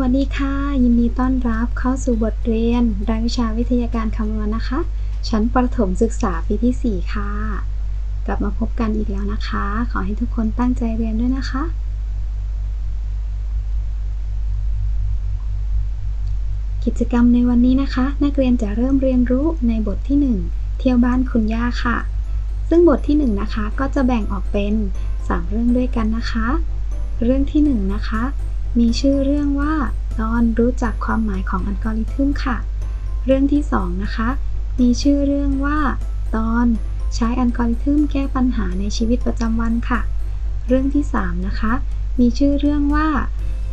วัสดีค่ะ ยินดีต้อนรับเข้าสู่บทเรียน รายวิชาวิทยาการคำนวณนะคะ ชั้นประถมศึกษาปีที่ 4 ค่ะ กลับมาพบกันอีกแล้วนะคะ ขอให้ทุกคนตั้งใจเรียนด้วยนะคะ กิจกรรมในวันนี้นะคะ นักเรียนจะเริ่มเรียนรู้ในบทที่ 1 เที่ยวบ้านคุณย่าค่ะ ซึ่งบทที่ 1 นะคะก็จะแบ่งออกเป็น 3 เรื่องด้วยกันนะคะ เรื่องที่ 1 นะคะ มีชื่อเรื่องว่าตอนรู้จักความหมายของอัลกอริทึมค่ะ เรื่องที่ 2 นะคะ มีชื่อเรื่องว่า ตอนใช้อัลกอริทึมแก้ปัญหาในชีวิตประจำวันค่ะ เรื่องที่ 3 นะคะ มีชื่อเรื่องว่า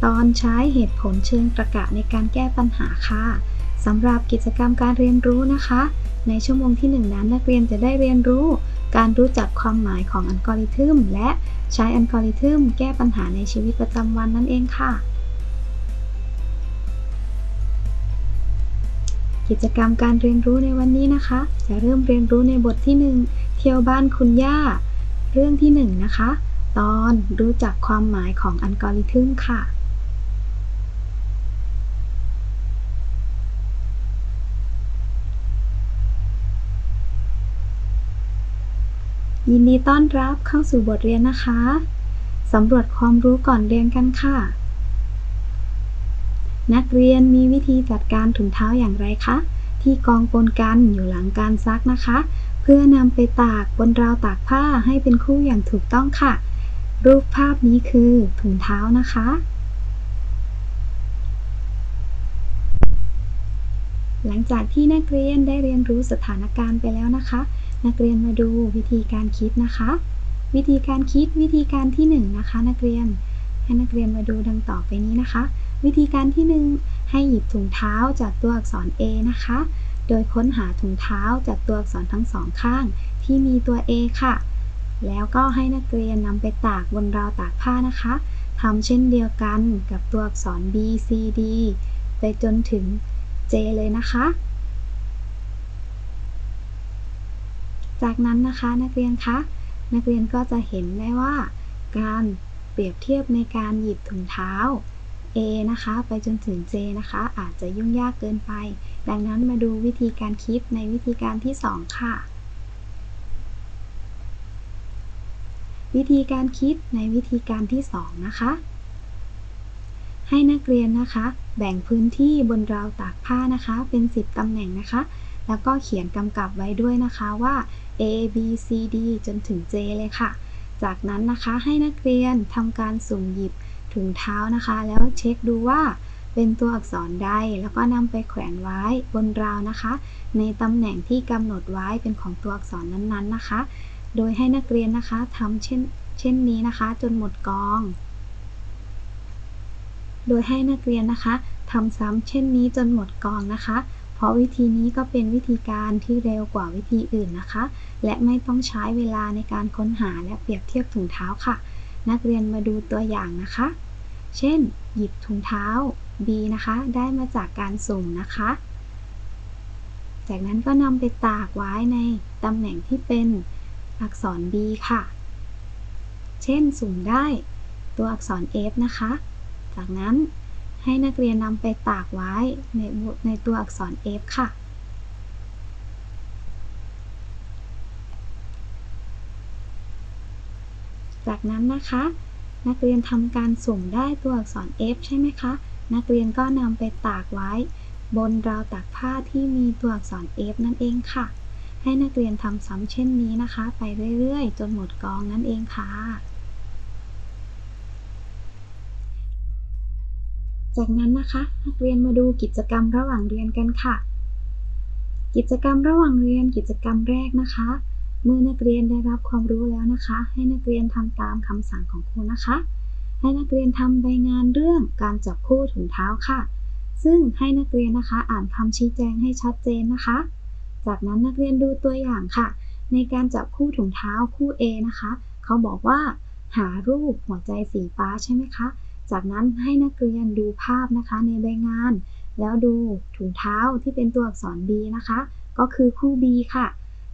ตอนใช้เหตุผลเชิงตรรกะในการแก้ปัญหาค่ะสำหรับกิจกรรมการเรียนรู้นะคะ ในชั่วโมงที่ 1 นั้นนักเรียนจะได้เรียนรู้ การรู้จักความหมายของอัลกอริทึม และใช้อัลกอริทึมแก้ปัญหาในชีวิตประจำวันนั่นเองค่ะ กิจกรรมการเรียนรู้ในวันนี้นะคะ จะเริ่มเรียนรู้ในบทที่ 1 เที่ยวบ้านคุณย่า เรื่องที่ 1 นะคะ ตอนรู้จักความหมายของอัลกอริทึมค่ะ ยินดีต้อนรับเข้าสู่บทเรียนนะคะ สำรวจความรู้ก่อนเรียนกันค่ะ นักเรียนมีวิธีจัดการถุงเท้าอย่างไรคะ ที่กองปนกันอยู่หลังการซักนะคะ เพื่อนำไปตากบนราวตากผ้าให้เป็นคู่อย่างถูกต้องค่ะ รูปภาพนี้คือถุงเท้านะคะ หลังจากที่นักเรียนได้เรียนรู้สถานการณ์ไปแล้วนะคะ นักเรียนมาดูวิธีการคิดนะคะ วิธีการคิดวิธีการที่1นงนะคะ นักเรียนให้นักเรียนมาดูดังต่อไปนี้นะคะ วิธีการที่ 1 ให้หยิบถุงเท้าจากตัวอักษร A นะคะ โดยค้นหาถุงเท้าจากตัวอักษรทั้งสองข้าง ที่มีตัว A ค่ะ แล้วก็ให้นักเรียนนำไปตากบนราวตากผ้านะคะทำเช่นเดียวกันกับตัวอักษร B C D ไปจนถึง J เลยนะคะ จากนั้นนะคะนักเรียนคะนักเรียนก็จะเห็นได้ว่า การเปรียบเทียบในการหยิบถุงเท้า A นะคะ ไปจนถึง J นะคะ อาจจะยุ่งยากเกินไป ดังนั้นมาดูวิธีการคิดในวิธีการที่ 2 ค่ะ วิธีการคิดในวิธีการที่ 2 นะคะ ให้นักเรียนนะคะ แบ่งพื้นที่บนราวตากผ้านะคะ เป็น 10ตำแหน่งนะคะ แล้วก็เขียนกำกับไว้ด้วยนะคะว่า A B C D จนถึง J เลยค่ะ จากนั้นนะคะให้นักเรียนทำการสุ่มหยิบถุงเท้านะคะ แล้วเช็คดูว่าเป็นตัวอักษรใด แล้วก็นำไปแขวนไว้บนราวนะคะ ในตำแหน่งที่กำหนดไว้เป็นของตัวอักษรนั้นๆนะคะ โดยให้นักเรียนนะคะทำเช่นเช่นนี้นะคะ จนหมดกอง โดยให้นักเรียนนะคะทำซ้ำเช่นนี้จนหมดกองนะคะ เพราะวิธีนี้ก็เป็นวิธีการที่เร็วกว่าวิธีอื่นนะคะ และไม่ต้องใช้เวลาในการค้นหาและเปรียบเทียบถุงเท้าค่ะ นักเรียนมาดูตัวอย่างนะคะ เช่น หยิบถุงเท้า B นะคะ ได้มาจากการสุ่มนะคะ จากนั้นก็นำไปตากไว้ในตำแหน่งที่เป็นอักษร B ค่ะ เช่น สุ่มได้ตัวอักษร F นะคะ จากนั้น ให้นักเรียนนำไปตากไว้ในในตัวอักษร F ค่ะ จากนั้นนะคะ นักเรียนทำการสุ่มได้ตัวอักษร F ใช่ไหมคะ นักเรียนก็นำไปตากไว้ บนราวตากผ้าที่มีตัวอักษร F นั่นเองค่ะ ให้นักเรียนทำซ้ำเช่นนี้นะคะ ไปเรื่อยๆ จนหมดกองนั่นเองค่ะ จากนั้นนะคะนักเรียนมาดูกิจกรรมระหว่างเรียนกันค่ะ กิจกรรมระหว่างเรียนกิจกรรมแรกนะคะ เมื่อนักเรียนได้รับความรู้แล้วนะคะ ให้นักเรียนทำตามคำสั่งของครูนะคะ ให้นักเรียนทำใบงานเรื่องการจับคู่ถุงเท้าค่ะ ซึ่งให้นักเรียนนะคะอ่านคำชี้แจงให้ชัดเจนนะคะ จากนั้นนักเรียนดูตัวอย่างค่ะ ในการจับคู่ถุงเท้าคู่ A นะคะ เขาบอกว่า หารูปหัวใจสีฟ้าใช่ไหมคะ จากนั้นให้นักเรียนดูภาพนะคะในใบงาน แล้วดูถุงเท้าที่เป็นตัวอักษร B นะคะ ก็คือคู่ B ค่ะ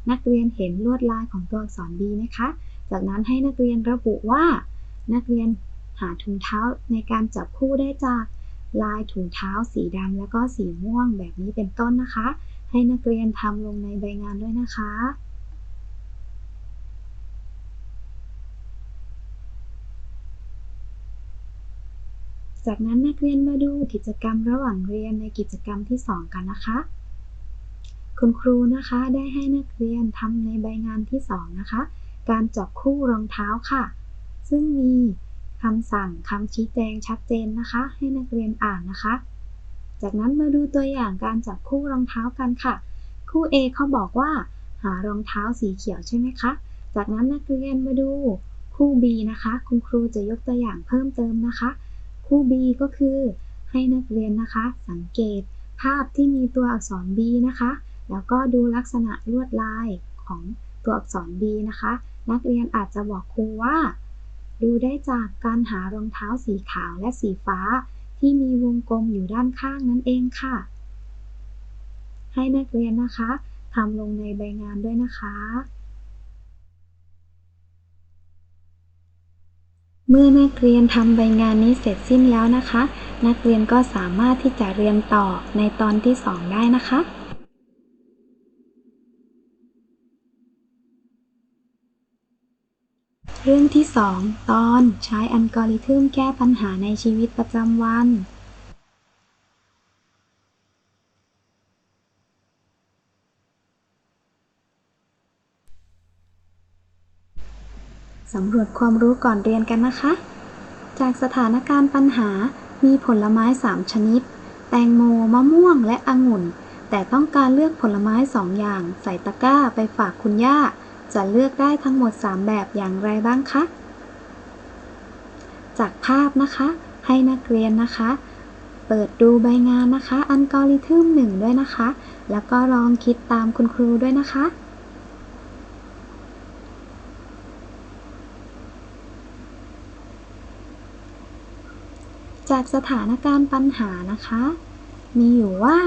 นักเรียนเห็นลวดลายของตัวอักษร B ไหมคะ จากนั้นให้นักเรียนระบุว่า นักเรียนหาถุงเท้าในการจับคู่ได้จากลายถุงเท้าสีดำแล้วก็สีม่วงแบบนี้เป็นต้นนะคะ ให้นักเรียนทำลงในใบงานด้วยนะคะ จากนั้นนักเรียนมาดูกิจกรรมระหว่างเรียนในกิจกรรมที่ 2 กันนะคะ คุณครูนะคะได้ให้นักเรียนทำในใบงานที่ 2 นะคะ การจับคู่รองเท้าค่ะ ซึ่งมีคำสั่งคำชี้แจงชัดเจนนะคะ ให้นักเรียนอ่านนะคะ จากนั้นมาดูตัวอย่างการจับคู่รองเท้ากันค่ะ คู่ A เขาบอกว่า หารองเท้าสีเขียวใช่ไหมคะ จากนั้นนักเรียนมาดูคู่ B นะคะ คุณครูจะยกตัวอย่างเพิ่มเติมนะคะ คู่ B ก็คือ ให้นักเรียนนะคะ สังเกตภาพที่มีตัวอักษร B นะคะ แล้วก็ดูลักษณะลวดลายของตัวอักษร B นะคะ นักเรียนอาจจะบอกครูว่า ดูได้จากการหารองเท้าสีขาวและสีฟ้า ที่มีวงกลมอยู่ด้านข้างนั่นเองค่ะ ให้นักเรียนนะคะทำลงในใบงานด้วยนะคะ เมื่อนักเรียนทำใบงานนี้เสร็จสิ้นแล้วนะคะ นักเรียนก็สามารถที่จะเรียนต่อในตอนที่ 2 ได้นะคะเรื่องที่ 2 ตอนใช้อัลกอริทึมแก้ปัญหาในชีวิตประจำวัน สำรวจความรู้ก่อนเรียนกันนะคะ จากสถานการณ์ปัญหา มีผลไม้ 3 ชนิด แตงโม มะม่วง และองุ่น แต่ต้องการเลือกผลไม้ 2 อย่าง ใส่ตะกร้าไปฝากคุณย่า จะเลือกได้ทั้งหมด 3 แบบอย่างไรบ้างคะ จากภาพนะคะ ให้นักเรียนนะคะ เปิดดูใบงานนะคะ อัลกอริทึม1ด้วยนะคะ แล้วก็ลองคิดตามคุณครูด้วยนะคะ จากสถานการณ์ปัญหานะคะ มีอยู่ว่า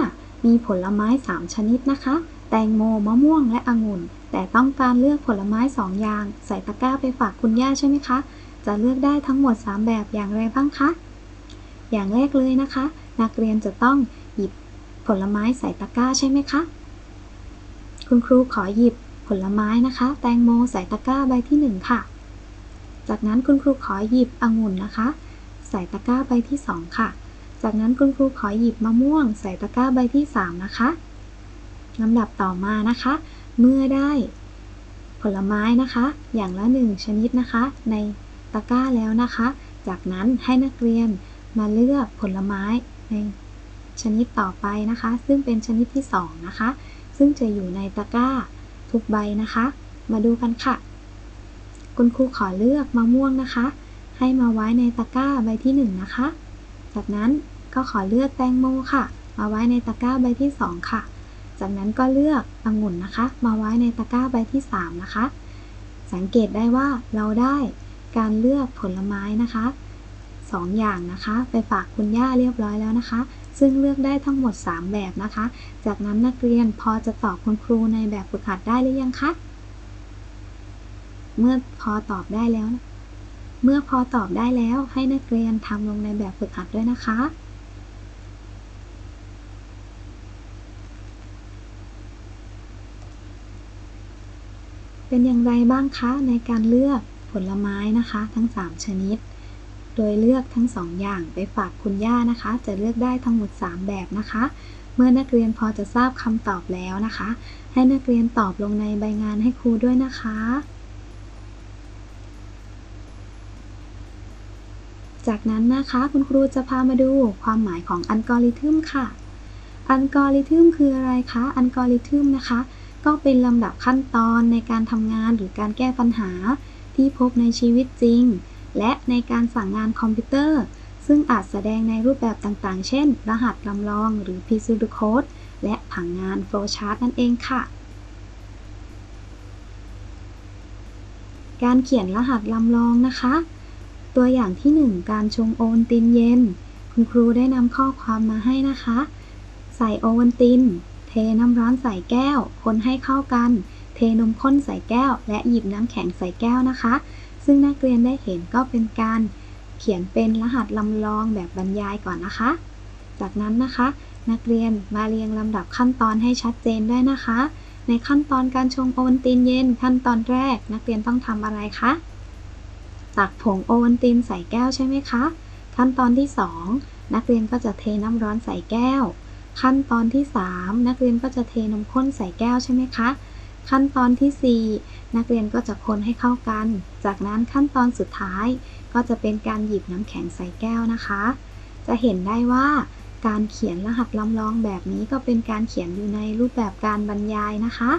มีผลไม้ 3 ชนิดนะคะ แตงโม มะม่วง และองุ่น แต่ต้องการเลือกผลไม้ 2 อย่าง ใส่ตะกร้าไปฝากคุณย่าใช่ไหมคะ จะเลือกได้ทั้งหมด 3 แบบอย่างไรบ้างคะ อย่างแรกเลยนะคะ นักเรียนจะต้องหยิบผลไม้ใส่ตะกร้าใช่ไหมคะ คุณครูขอหยิบผลไม้นะคะ แตงโมใส่ตะกร้าใบที่ 1 ค่ะ จากนั้นคุณครูขอหยิบองุ่นนะคะ ส่ตะกร้าใบที่ 2 ค่ะ จากนั้นคุณครูขอหยิบมะม่วง ใส่ตะกร้าใบที่ 3 นะคะลำดับต่อมานะคะ เมื่อได้ผลไม้นะคะ อย่างละ 1 ชนิดนะคะ ในตะกร้าแล้วนะคะ จากนั้นให้นักเรียนมาเลือกผลไม้ในชนิดต่อไปนะคะ ซึ่งเป็นชนิดที่ 2 นะคะ ซึ่งจะอยู่ในตะกร้าทุกใบนะคะ มาดูกันค่ะ คุณครูขอเลือกมะม่วงนะคะ ให้มาไว้ในตะกร้าใบที่ 1 นะคะ จากนั้นก็ขอเลือกแตงโมค่ะ มาไว้ในตะกร้าใบที่ 2 ค่ะ จากนั้นก็เลือกองุ่นนะคะ มาไว้ในตะกร้าใบที่ 3 นะคะ สังเกตได้ว่าเราได้การเลือกผลไม้นะคะ2ออย่างนะคะ ไปฝากคุณย่าเรียบร้อยแล้วนะคะ ซึ่งเลือกได้ทั้งหมด 3 แบบนะคะ จากนั้นนักเรียนพอจะตอบคุณครูในแบบฝึกหัดได้หรือยังคะ เมื่อพอตอบได้แล้ว เมื่อพอตอบได้แล้วให้นักเรียนทำลงในแบบฝึกหัดด้วยนะคะ เป็นอย่างไรบ้างคะในการเลือกผลไม้นะคะทั้ง 3 ชนิด โดยเลือกทั้ง 2 อย่างไปฝากคุณย่านะคะ จะเลือกได้ทั้งหมด 3 แบบนะคะ เมื่อนักเรียนพอจะทราบคำตอบแล้วนะคะ ให้นักเรียนตอบลงในใบงานให้ครูด้วยนะคะ จากนั้นนะคะคุณครูจะพามาดูความหมายของอัลกอริทึมค่ะ อัลกอริทึมคืออะไรคะ อัลกอริทึมนะคะ ก็เป็นลำดับขั้นตอนในการทำงานหรือการแก้ปัญหา ที่พบในชีวิตจริง และในการสั่งงานคอมพิวเตอร์ ซึ่งอาจแสดงในรูปแบบต่างๆ เช่น รหัสลำลองหรือ pseudocode และผังงาน flowchart นั่นเองค่ะการเขียนรหัสลำลองนะคะ ตัวอย่างที่ 1 การชงโอวัลตินเย็น คุณครูได้นำข้อความมาให้นะคะ ใส่โอวัลติน เทน้ำร้อนใส่แก้ว คนให้เข้ากัน เทนมข้นใส่แก้ว และหยิบน้ำแข็งใส่แก้วนะคะ ซึ่งนักเรียนได้เห็นก็เป็นการเขียนเป็นรหัสลำลองแบบบรรยายก่อนนะคะ จากนั้นนะคะ นักเรียนมาเรียงลำดับขั้นตอนให้ชัดเจนด้วยนะคะ ในขั้นตอนการชงโอวัลตินเย็น ขั้นตอนแรก นักเรียนต้องทำอะไรคะ ตักผงโอวัลตินใส่แก้วใช่ไหมคะ ขั้นตอนที่ 2 นักเรียนก็จะเทน้ำร้อนใส่แก้ว ขั้นตอนที่ 3 นักเรียนก็จะเทนมข้นใส่แก้วใช่ไหมคะ ขั้นตอนที่ 4 นักเรียนก็จะคนให้เข้ากัน จากนั้นขั้นตอนสุดท้าย ก็จะเป็นการหยิบน้ำแข็งใส่แก้วนะคะ จะเห็นได้ว่าการเขียนรหัสลำลองแบบนี้ก็เป็นการเขียนอยู่ในรูปแบบการบรรยายนะคะ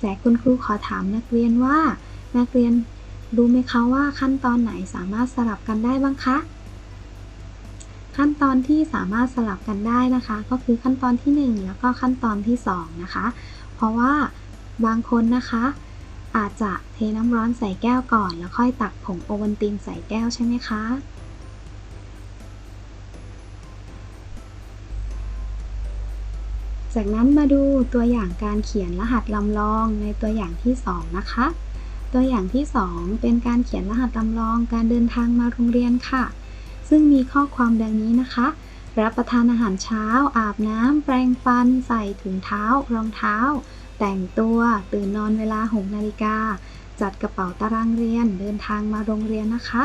แต่คุณครูขอถามนักเรียนว่า นักเรียน รู้ไหมคะว่าขั้นตอนไหนสามารถสลับกันได้บ้างคะ ขั้นตอนที่สามารถสลับกันได้นะคะ ก็คือขั้นตอนที่ 1 แล้วก็ขั้นตอนที่ 2 นะคะ เพราะว่าบางคนนะคะ อาจจะเทน้ำร้อนใส่แก้วก่อน แล้วค่อยตักผงโอวัลตินใส่แก้วใช่ไหมคะจากนั้นมาดูตัวอย่างการเขียนรหัสลำลองในตัวอย่างที่ 2 นะคะ ตัวอย่างที่ 2 เป็นการเขียนรหัสลำลองการเดินทางมาโรงเรียนค่ะ ซึ่งมีข้อความดังนี้นะคะ รับประทานอาหารเช้า อาบน้ำ แปรงฟัน ใส่ถุงเท้า รองเท้า แต่งตัว ตื่นนอนเวลา6นาฬิกา จัดกระเป๋าตารางเรียน เดินทางมาโรงเรียนนะคะ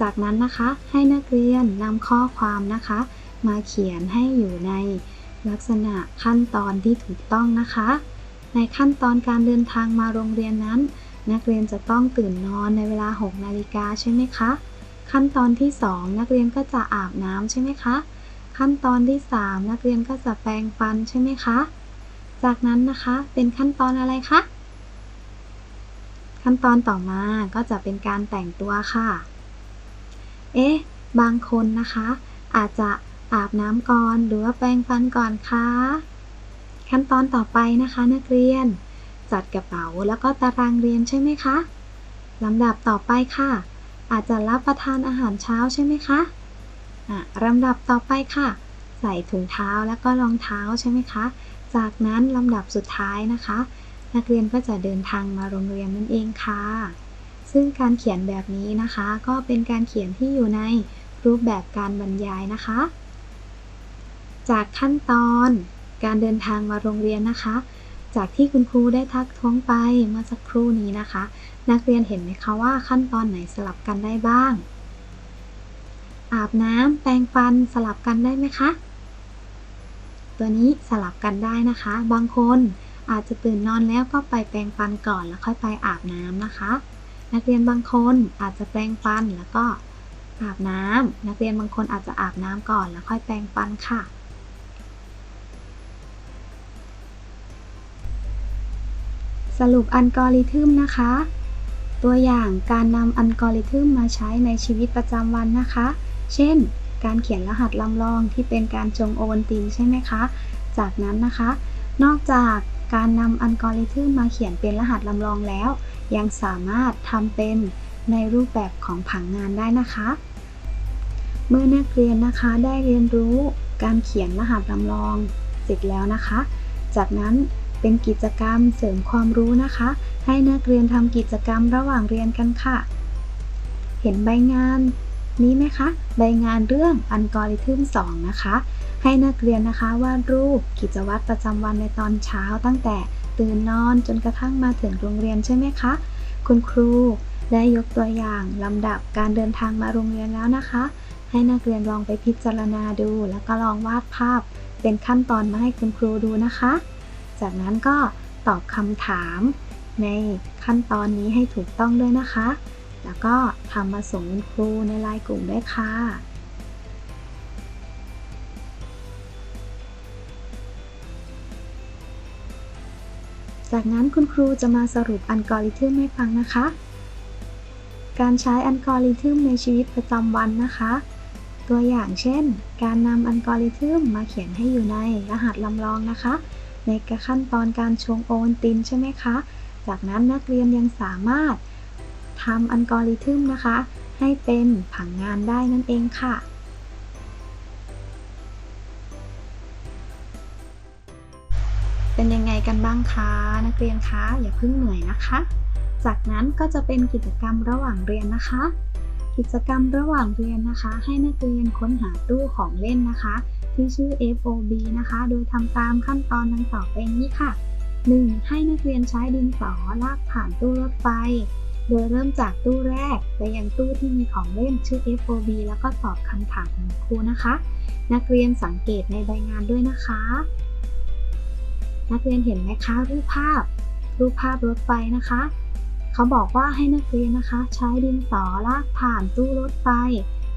จากนั้นนะคะ ให้นักเรียนนำข้อความนะคะ มาเขียนให้อยู่ในลักษณะขั้นตอนที่ถูกต้องนะคะ ในขั้นตอนการเดินทางมาโรงเรียนนั้น นักเรียนจะต้องตื่นนอนในเวลา 6 นาฬิกาใช่ไหมคะ ขั้นตอนที่ 2 นักเรียนก็จะอาบน้ำใช่ไหมคะ ขั้นตอนที่ 3 นักเรียนก็จะแปรงฟันใช่ไหมคะ จากนั้นนะคะเป็นขั้นตอนอะไรคะ ขั้นตอนต่อมาก็จะเป็นการแต่งตัวค่ะ เอ๊ะ บางคนนะคะ อาจจะอาบน้ำก่อนหรือว่าแปรงฟันก่อนคะ ขั้นตอนต่อไปนะคะนักเรียน จัดกระเป๋าแล้วก็ตารางเรียนใช่ไหมคะลำดับต่อไปค่ะ อาจจะรับประทานอาหารเช้าใช่ไหมคะอะลำดับต่อไปค่ะ ใส่ถุงเท้าแล้วก็รองเท้าใช่ไหมคะ จากนั้นลำดับสุดท้ายนะคะ นักเรียนก็จะเดินทางมาโรงเรียนนั่นเองค่ะ ซึ่งการเขียนแบบนี้นะคะ ก็เป็นการเขียนที่อยู่ในรูปแบบการบรรยายนะคะ จากขั้นตอนการเดินทางมาโรงเรียนนะคะ จากที่คุณครูได้ทักท้วงไปเมื่อสักครู่นี้นะคะ นักเรียนเห็นไหมคะว่าขั้นตอนไหนสลับกันได้บ้าง อาบน้ำแปรงฟันสลับกันได้ไหมคะ ตัวนี้สลับกันได้นะคะ บางคนอาจจะตื่นนอนแล้วก็ไปแปรงฟันก่อนแล้วค่อยไปอาบน้ำนะคะ นักเรียนบางคนอาจจะแปรงฟันแล้วก็อาบน้ำนักเรียนบางคนอาจจะอาบน้ำก่อนแล้วค่อยแปรงฟันค่ะ สรุปอัลกอริทึมนะคะ ตัวอย่างการนำอัลกอริทึมมาใช้ในชีวิตประจำวันนะคะ เช่น การเขียนรหัสลำลองที่เป็นการจงโอวัลตินใช่ไหมคะ จากนั้นนะคะ นอกจากการนำอัลกอริทึมมาเขียนเป็นรหัสลำลองแล้ว ยังสามารถทำเป็นในรูปแบบของผังงานได้นะคะ เมื่อนักเรียนนะคะได้เรียนรู้การเขียนรหัสลำลองเสร็จแล้วนะคะ จากนั้น เป็นกิจกรรมเสริมความรู้นะคะ ให้นักเรียนทำกิจกรรมระหว่างเรียนกันค่ะ เห็นใบงานนี้ไหมคะ ใบงานเรื่องอัลกอริทึม2 นะคะ ให้นักเรียนนะคะวาดรูปกิจวัตรประจำวันในตอนเช้าตั้งแต่ตื่นนอนจนกระทั่งมาถึงโรงเรียนใช่ไหมคะ คุณครูได้ยกตัวอย่างลำดับการเดินทางมาโรงเรียนแล้วนะคะ ให้นักเรียนลองไปพิจารณาดู แล้วก็ลองวาดภาพเป็นขั้นตอนมาให้คุณครูดูนะคะ จากนั้นก็ตอบคำถามในขั้นตอนนี้ให้ถูกต้องด้วยนะคะ แล้วก็ทำมาส่งคุณครูในไลน์กลุ่มด้วยค่ะจากนั้นคุณครูจะมาสรุปอัลกอริทึมให้ฟังนะคะ การใช้อัลกอริทึมในชีวิตประจำวันนะคะ ตัวอย่างเช่น การนำอัลกอริทึมมาเขียนให้อยู่ในรหัสลำลองนะคะ ในขั้นตอนการชงโอวัลตินใช่ไหมคะ จากนั้นนักเรียนยังสามารถทำอัลกอริทึมนะคะ ให้เป็นผังงานได้นั่นเองค่ะเป็นยังไงกันบ้างคะนักเรียนคะอย่าเพิ่งเหนื่อยนะคะ จากนั้นก็จะเป็นกิจกรรมระหว่างเรียนนะคะ กิจกรรมระหว่างเรียนนะคะ ให้นักเรียนค้นหาตู้ของเล่นนะคะ ที่ชื่อ FOB นะคะ โดยทำตามขั้นตอนดังต่อไปนี้ค่ะ 1. ให้นักเรียนใช้ดินสอลากผ่านตู้รถไฟ โดยเริ่มจากตู้แรกไปยังตู้ที่มีของเล่นชื่อ FOB แล้วก็ตอบคำถามของครูนะคะ นักเรียนสังเกตในใบงานด้วยนะคะ นักเรียนเห็นไหมคะรูปภาพ รูปภาพรถไฟนะคะ เขาบอกว่าให้นักเรียนนะคะ ใช้ดินสอลากผ่านตู้รถไฟ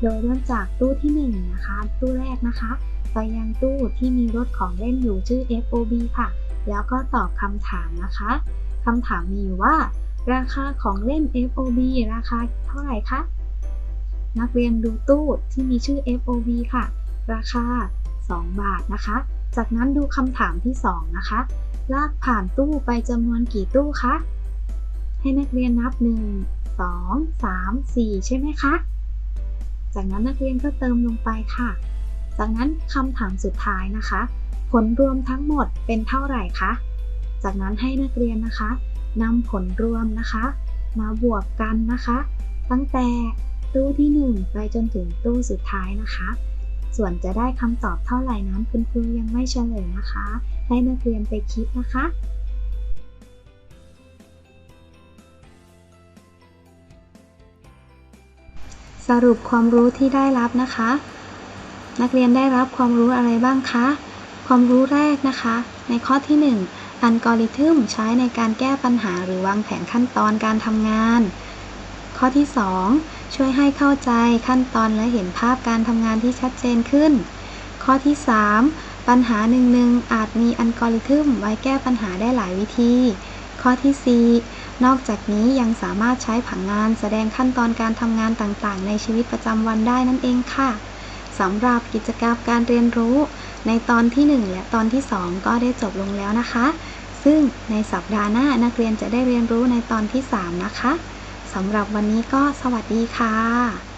โดยเริ่มจากตู้ที่1นะคะ ตู้แรกนะคะ ไปยังตู้ที่มีรถของเล่นอยู่ชื่อ FOB ค่ะ แล้วก็ตอบคำถามนะคะคำถามมีว่า ราคาของเล่น FOB ราคาเท่าไหร่คะ นักเรียนดูตู้ที่มีชื่อ FOB ค่ะ ราคา 2 บาทนะคะ จากนั้นดูคำถามที่ 2 นะคะ ลากผ่านตู้ไปจำนวนกี่ตู้คะ ให้นักเรียนนับ 1 2 3 4 ใช่ไหมคะ จากนั้นนักเรียนก็เติมลงไปค่ะ จากนั้นคำถามสุดท้ายนะคะ ผลรวมทั้งหมดเป็นเท่าไหร่คะ จากนั้นให้นักเรียนนะคะนำผลรวมนะคะ มาบวกกันนะคะ ตั้งแต่ตู้ที่ 1 ไปจนถึงตู้สุดท้ายนะคะ ส่วนจะได้คำตอบเท่าไหร่นั้นคุณครูยังไม่เฉลยนะคะ ให้นักเรียนไปคิดนะคะสรุปความรู้ที่ได้รับนะคะ นักเรียนได้รับความรู้อะไรบ้างคะ ความรู้แรกนะคะ ในข้อที่ 1 อัลกอริทึมใช้ในการแก้ปัญหาหรือวางแผนขั้นตอนการทำงาน ข้อที่ 2 ช่วยให้เข้าใจขั้นตอนและเห็นภาพการทำงานที่ชัดเจนขึ้น ข้อที่ 3 ปัญหาหนึ่งๆอาจมีอัลกอริทึมไว้แก้ปัญหาได้หลายวิธี ข้อที่ 4นอกจากนี้ยังสามารถใช้ผังงานแสดงขั้นตอนการทำงานต่างๆ ในชีวิตประจำวันได้นั่นเองค่ะ สำหรับกิจกรรมการเรียนรู้ ในตอนที่ 1 และตอนที่ 2 ก็ได้จบลงแล้วนะคะ ซึ่งในสัปดาห์หน้านักเรียนจะได้เรียนรู้ในตอนที่ 3 นะคะสำหรับวันนี้ก็สวัสดีค่ะ